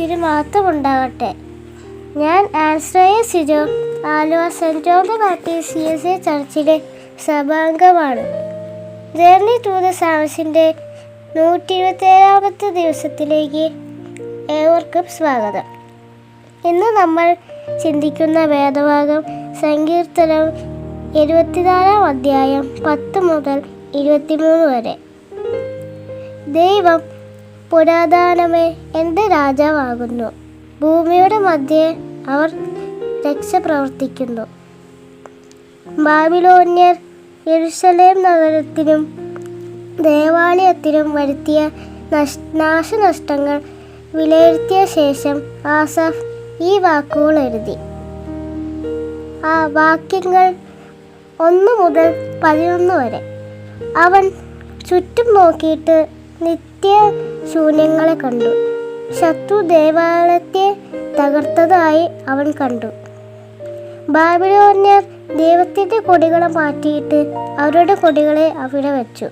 മാത്രം ഉണ്ടാകട്ടെ ഞാൻ Ashraya Sijo Aluva Saint John Baptist C S A ചർച്ചിലെ സഭാംഗമാണ്. ജേർണി ടു ദ സാംസിന്റെ നൂറ്റി ഇരുപത്തേഴാമത്തെ ദിവസത്തിലേക്ക് ഏവർക്കും സ്വാഗതം. ഇന്ന് നമ്മൾ ചിന്തിക്കുന്ന വേദഭാഗം സങ്കീർത്തനം ഇരുപത്തിനാലാം അധ്യായം പത്ത് മുതൽ ഇരുപത്തിമൂന്ന് വരെ. ദൈവം പുരാതനമേ എന്റെ രാജാവാകുന്നു. ഭൂമിയുടെ മധ്യേ അവർ രക്ഷ പ്രവർത്തിക്കുന്നു ബാബിലോന്യർ യെരുസലേം നഗരത്തിനും ദേവാലയത്തിനും വരുത്തിയ നഷ് നാശനഷ്ടങ്ങൾ വിലയിരുത്തിയ ശേഷം ആസഫ് ഈ വാക്കുകൾ എഴുതി. ആ വാക്യങ്ങൾ ഒന്ന് മുതൽ പതിനൊന്ന് വരെ. അവൻ ചുറ്റും നോക്കിയിട്ട് നിത്യ ശൂന്യങ്ങളെ കണ്ടു. ശത്രു ദേവാലയത്തെ തകർത്തതായി അവൻ കണ്ടു. ബാബിലോന്യർ ദൈവത്തിന്റെ കൊടികളെ മാറ്റിയിട്ട് അവരുടെ കൊടികളെ അവിടെ വെച്ചു.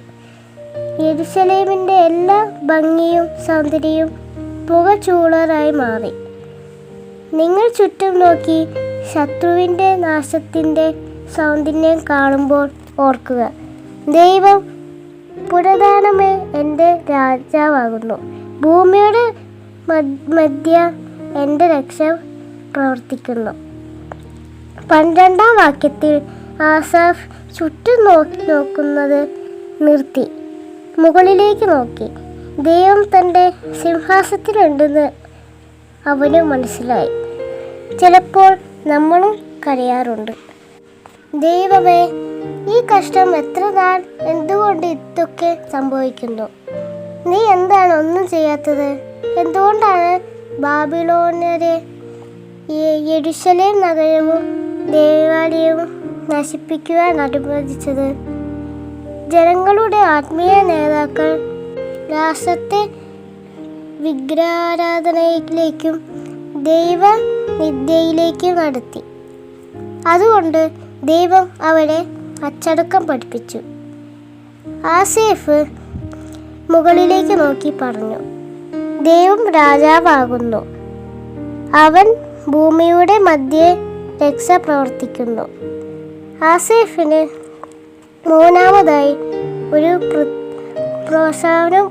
യെരുശലേമിന്റെ എല്ലാ ഭംഗിയും സൗന്ദര്യവും പുകചൂളറായി മാറി. നിങ്ങൾ ചുറ്റും നോക്കി ശത്രുവിന്റെ നാശത്തിന്റെ സൗന്ദര്യം കാണുമ്പോൾ ഓർക്കുക. ദൈവം പുരധാനമേ എന്റെ രാജാവാകുന്നു. ഭൂമിയുടെ മധ്യ എന്റെ രക്ഷ പ്രവർത്തിക്കുന്നു. പന്ത്രണ്ടാം വാക്യത്തിൽ ആസാഫ് ചുറ്റും നോക്കി നോക്കുന്നത് നിർത്തി. മുകളിലേക്ക് നോക്കി. ദൈവം തന്റെ സിംഹാസത്തിലുണ്ടെന്ന് അവന് മനസ്സിലായി. ചിലപ്പോൾ നമ്മളും കരയാറുണ്ട്. ദൈവമേ ഈ കഷ്ടം എത്ര നാൾ എന്തുകൊണ്ട് ഇതൊക്കെ സംഭവിക്കുന്നു? നീ എന്താണ് ഒന്നും ചെയ്യാത്തത്? എന്തുകൊണ്ടാണ് ബാബിലോണരെ ഈ യെരുശലേം നഗരവും ദേവാലയവും നശിപ്പിക്കുവാൻ അനുവദിച്ചത്? ജനങ്ങളുടെ ആത്മീയ നേതാക്കൾ രാഷ്ട്രത്തെ വിഗ്രഹാരാധനയിലേക്കും ദൈവ നിദ്യയിലേക്കും നടത്തി. അതുകൊണ്ട് ദൈവം അവരെ അച്ചടക്കം പഠിപ്പിച്ചു. ആസേഫ് മുകളിലേക്ക് നോക്കി പറഞ്ഞു ദൈവം രാജാവാകുന്നു. അവൻ ഭൂമിയുടെ മധ്യേ രക്ഷ പ്രവർത്തിക്കുന്നു. ആസേഫിന് മൂന്നാമതായി ഒരു പ്രോത്സാഹനം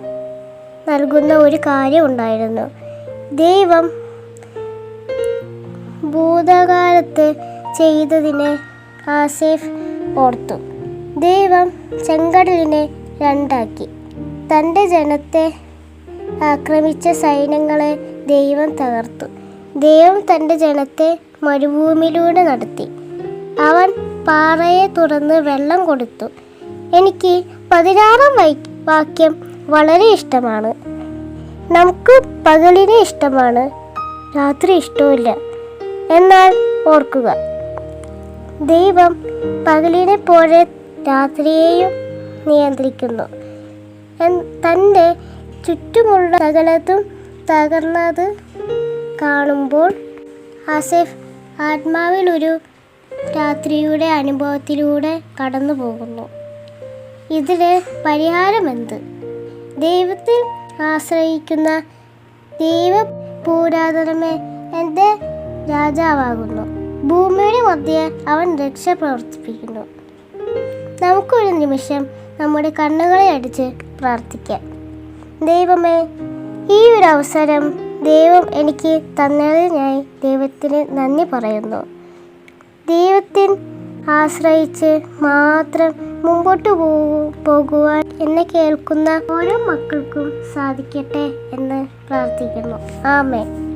നൽകുന്ന ഒരു കാര്യം ഉണ്ടായിരുന്നു. ദൈവം ഭൂതകാലത്ത് ചെയ്തതിനെ ആസേഫ് ഓർത്തു. ദൈവം ചെങ്കടലിനെ രണ്ടാക്കി. തന്റെ ജനത്തെ ആക്രമിച്ച സൈന്യങ്ങളെ ദൈവം തകർത്തു. ദൈവം തന്റെ ജനത്തെ മരുഭൂമിയിലൂടെ നടത്തി. അവൻ പാറയെ തുറന്ന് വെള്ളം കൊടുത്തു. എനിക്ക് പതിനാറാം വാക്യം വളരെ ഇഷ്ടമാണ്. നമുക്ക് പകലിനെ ഇഷ്ടമാണ്. രാത്രി ഇഷ്ടമില്ല എന്നാൽ ഓർക്കുക. ദൈവം പകലിനെ പോലെ രാത്രിയെയും നിയന്ത്രിക്കുന്നു. തന്റെ ചുറ്റുമുള്ള സകലതും തകർന്നത് കാണുമ്പോൾ ആസഫ് ആത്മാവിൽ ഒരു രാത്രിയുടെ അനുഭവത്തിലൂടെ കടന്നു പോകുന്നു ഇതിന് പരിഹാരമെന്ത്? ദൈവത്തിൽ ആശ്രയിക്കുന്ന ദൈവ പൂരാതനമേ എന്റെ രാജാവാകുന്നു. ഭൂമിയുടെ മധ്യേ അവൻ രക്ഷ പ്രവർത്തിപ്പിക്കുന്നു നമുക്കൊരു നിമിഷം നമ്മുടെ കണ്ണുകളെ അടിച്ച് പ്രാർത്ഥിക്കാം. ദൈവമേ ഈ ഒരു അവസരം ദൈവം എനിക്ക് തന്നതിനായി ദൈവത്തിന് നന്ദി പറയുന്നു. ദൈവത്തിൻ ആശ്രയിച്ച് മാത്രം മുമ്പോട്ട് പോകൂ പോകുവാൻ എന്നെ കേൾക്കുന്ന ഓരോ മക്കൾക്കും സാധിക്കട്ടെ എന്ന് പ്രാർത്ഥിക്കുന്നു. ആമേ